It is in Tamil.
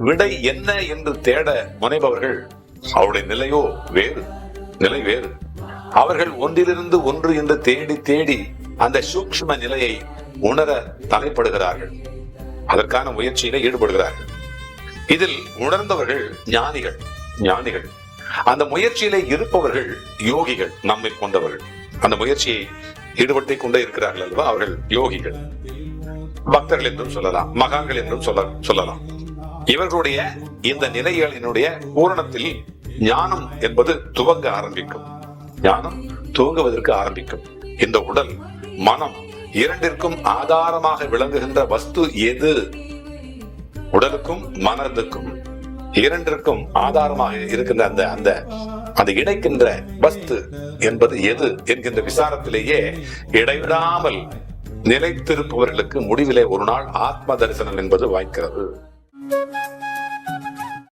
விடை என்ன என்று தேட முனைபவர்கள் அவருடைய நிலையோ வேறு நிலை வேறு. அவர்கள் ஒன்றிலிருந்து ஒன்று என்று தேடி தேடி அந்த சூக்ஷ்ம நிலையை உணர தலைப்படுகிறார்கள். அதற்கான முயற்சியில ஈடுபடுகிறார்கள். இதில் உணர்ந்தவர்கள் ஞானிகள் ஞானிகள். அந்த முயற்சியில இருப்பவர்கள் யோகிகள் நம்மை கொண்டவர்கள். அந்த முயற்சியை ஈடுபட்டுக் கொண்டே இருக்கிறார்கள் அல்லவா? அவர்கள் யோகிகள். பக்தர்கள் என்றும் சொல்லலாம் மகான்கள் என்றும் சொல்ல சொல்லலாம். இவர்களுடைய இந்த நிலைகளினுடைய பூரணத்தில் ஞானம் என்பது துவங்க ஆரம்பிக்கும். ஞானம் துவங்குவதற்கு ஆரம்பிக்கும். இந்த உடல் மனம் இரண்டிற்கும் ஆதாரமாக விளங்குகின்ற வஸ்து எது? உடலுக்கும் மனதுக்கும் இரண்டிற்கும் ஆதாரமாக இருக்கின்ற அந்த அந்த அந்த இணைக்கின்ற வஸ்து என்பது எது என்கின்ற விசாரத்திலேயே இடைவிடாமல் நிலைத்திருப்பவர்களுக்கு முடிவிலே ஒரு நாள் ஆத்ம தரிசனம் என்பது வாய்க்கிறது.